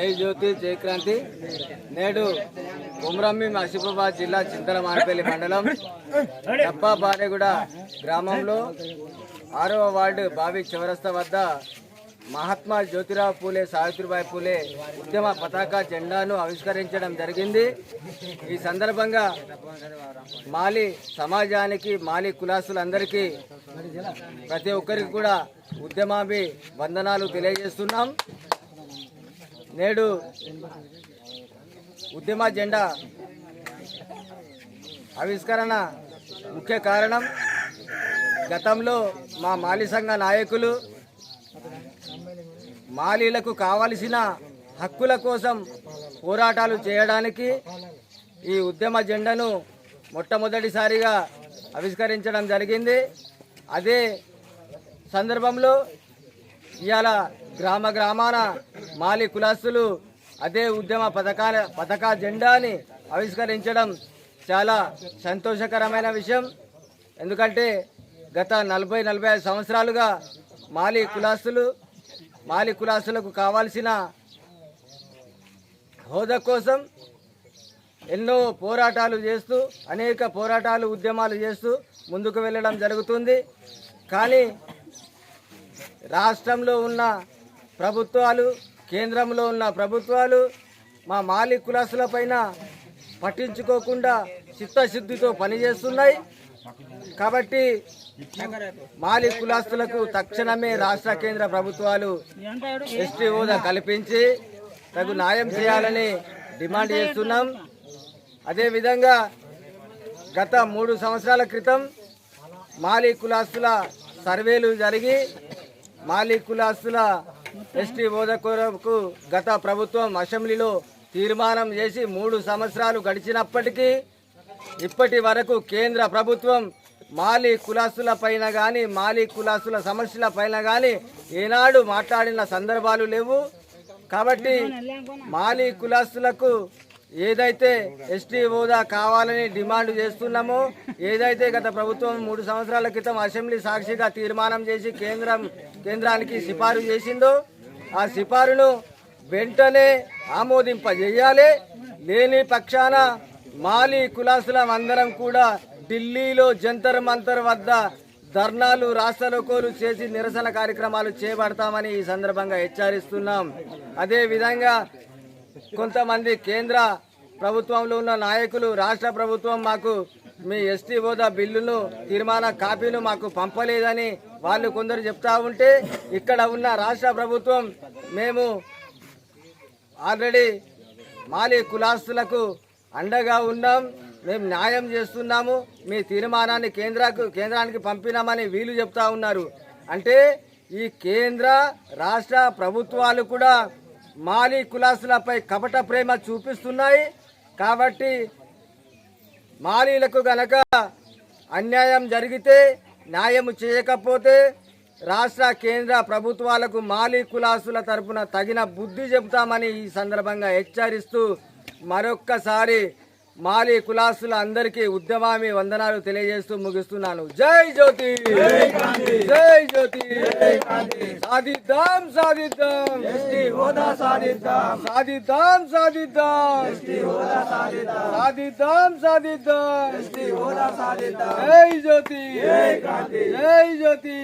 జై జ్యోతి జై క్రాంతి. నేడు కుమ్రమ్మి ఆసిఫాబాద్ జిల్లా చింతల మానపల్లి మండలం డప్పాబారెగూడ గ్రామంలో ఆరవ వార్డు బావి చౌరస్తా వద్ద మహాత్మా జ్యోతిరావు పూలే సావిత్రిబాయి పూలే ఉద్యమ పతాక జెండాను ఆవిష్కరించడం జరిగింది. ఈ సందర్భంగా మాలి సమాజానికి మాలి కులాసులందరికీ ప్రతి ఒక్కరికి కూడా ఉద్యమాభి వందనాలు తెలియజేస్తున్నాం. నేడు ఉద్యమ జెండా ఆవిష్కరణ ముఖ్య కారణం గతంలో మా మాలి సంఘ నాయకులు మాలీలకు కావలసిన హక్కుల కోసం పోరాటాలు చేయడానికి ఈ ఉద్యమ జెండాను మొట్టమొదటిసారిగా ఆవిష్కరించడం జరిగింది. అదే సందర్భంలో ఇవాళ గ్రామ గ్రామాన మాలి కులస్తులు అదే ఉద్యమ పథకాల పథక జెండాని ఆవిష్కరించడం చాలా సంతోషకరమైన విషయం. ఎందుకంటే గత నలభై నలభై ఐదు సంవత్సరాలుగా మాలి కులాస్తులు మాలి కులాస్తులకు కావాల్సిన హోదా కోసం ఎన్నో పోరాటాలు చేస్తూ అనేక పోరాటాలు ఉద్యమాలు చేస్తూ ముందుకు వెళ్ళడం జరుగుతుంది. కానీ రాష్ట్రంలో ఉన్న ప్రభుత్వాలు కేంద్రంలో ఉన్న ప్రభుత్వాలు మా మాలి కులాసుల పైన పట్టించుకోకుండా చిత్తశుద్ధితో పనిచేస్తున్నాయి. కాబట్టి మాలి కులాస్తులకు తక్షణమే రాష్ట్ర కేంద్ర ప్రభుత్వాలు ఎస్టీ హోదా కల్పించి తగు న్యాయం చేయాలని డిమాండ్ చేస్తున్నాం. అదేవిధంగా గత మూడు సంవత్సరాల క్రితం మాలి కులాస్తుల సర్వేలు జరిగి మాలి కులాస్తుల ఎస్టీ హోదా కొరకు గత ప్రభుత్వం అసెంబ్లీలో తీర్మానం చేసి మూడు సంవత్సరాలు గడిచినప్పటికీ ఇప్పటి వరకు కేంద్ర ప్రభుత్వం మాలి కులాసుల పైన కానీ మాలి కులాస్తుల సమస్యల పైన కానీ ఏనాడు మాట్లాడిన సందర్భాలు లేవు. కాబట్టి మాలి కులాసులకు ఏదైతే ఎస్టీ హోదా కావాలని డిమాండ్ చేస్తున్నామో ఏదైతే గత ప్రభుత్వం మూడు సంవత్సరాల క్రితం అసెంబ్లీ సాక్షిగా తీర్మానం చేసి కేంద్రం కేంద్రానికి సిఫారు చేసిందో ఆ సిఫారును వెంటనే ఆమోదింపజేయాలి. లేని పక్షాన మాలి కులాసులం అందరం కూడా ఢిల్లీలో జంతర్ మంతర్ వద్ద ధర్నాలు రాస్తారోకోలు చేసి నిరసన కార్యక్రమాలు చేపడతామని ఈ సందర్భంగా హెచ్చరిస్తున్నాం. అదేవిధంగా కొంతమంది కేంద్ర ప్రభుత్వంలో ఉన్న నాయకులు రాష్ట్ర ప్రభుత్వం మాకు మీ ఎస్టీ హోదా బిల్లును తీర్మాన కాపీను మాకు పంపలేదని వాళ్ళు కొందరు చెప్తా ఉంటే ఇక్కడ ఉన్న రాష్ట్ర ప్రభుత్వం మేము ఆల్రెడీ మాలి కులాస్తులకు అండగా ఉన్నాం మేము న్యాయం చేస్తున్నాము మీ తీర్మానాన్ని కేంద్రకు కేంద్రానికి పంపినామని వీళ్ళు చెప్తా ఉన్నారు. అంటే ఈ కేంద్ర రాష్ట్ర ప్రభుత్వాలు కూడా మాలి కులాసులపై కపట ప్రేమ చూపిస్తున్నాయి. కాబట్టి మాలీలకు గనక అన్యాయం జరిగితే న్యాయం చేయకపోతే రాష్ట్ర కేంద్ర ప్రభుత్వాలకు మాలీ కులాసుల తరపున తగిన బుద్ధి చెబుతామని ఈ సందర్భంగా హెచ్చరిస్తూ మరొక్కసారి మాలీ కులాసుల అందరికీ ఉద్యమామి వందనాలు తెలియజేస్తూ ముగిస్తున్నాను. జై జ్యోతి! జై జ్యోతి! సాధిద్దాం సాధిద్దాం! హోదా సాధిద్దాం! సాధిద్దాం సాధిద్దాం! సాధిద్దాం! సాధిద్దాం జై జ్యోతి! జై జ్యోతి!